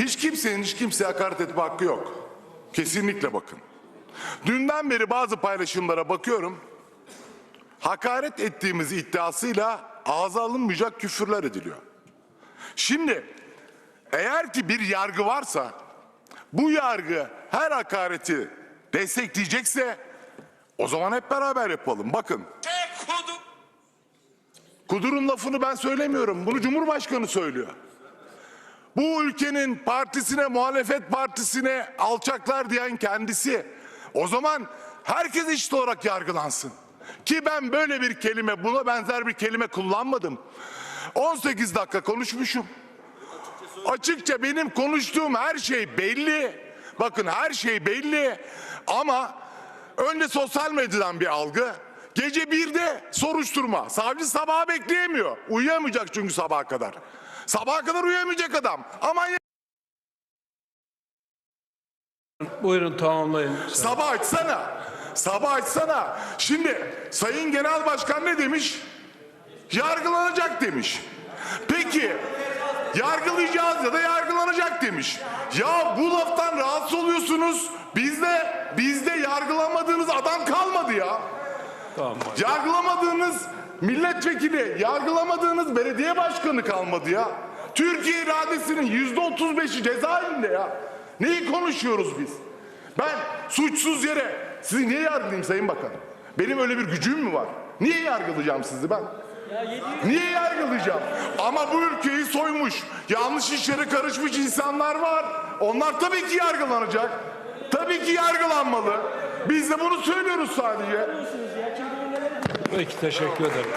Hiç kimsenin hiç kimseye hakaret etme hakkı yok. Kesinlikle bakın. Dünden beri bazı paylaşımlara bakıyorum. Hakaret ettiğimiz iddiasıyla ağza alınmayacak küfürler ediliyor. Şimdi eğer ki bir yargı varsa bu yargı her hakareti destekleyecekse o zaman hep beraber yapalım. Bakın. Kudur'un lafını ben söylemiyorum. Bunu Cumhurbaşkanı söylüyor. Bu ülkenin partisine, muhalefet partisine alçaklar diyen kendisi. O zaman herkes eşit olarak yargılansın. Ki ben böyle bir kelime, buna benzer bir kelime kullanmadım. 18 dakika konuşmuşum. Açıkça benim konuştuğum her şey belli. Bakın her şey belli. Ama önce sosyal medyadan bir algı. Gece birde soruşturma. Savcı sabaha bekleyemiyor. Uyuyamayacak çünkü sabaha kadar. Sabaha kadar uyuyamayacak adam. Aman ya- Buyurun tamamlayın. sabah açsana. Sabah açsana. Şimdi Sayın Genel Başkan ne demiş? Yargılanacak demiş. Peki yargılayacağız ya da yargılanacak demiş. Ya bu laftan rahatsız oluyorsunuz. Bizde bizde yargılamadığınız adam kalmadı ya. Tamam. Yargılamadığınız milletvekili, yargılamadığınız belediye başkanı kalmadı ya. Türkiye iradesinin yüzde otuz beşi cezaevinde ya. Neyi konuşuyoruz biz? Ben suçsuz yere sizi niye yargılayayım Sayın Bakan? Benim öyle bir gücüm mü var? Niye yargılayacağım sizi ben? Niye yargılayacağım? Ama bu ülkeyi soymuş, yanlış işlere karışmış insanlar var. Onlar tabii ki yargılanacak. Tabii ki yargılanmalı. Biz de bunu söylüyoruz sadece. Peki teşekkür ederim.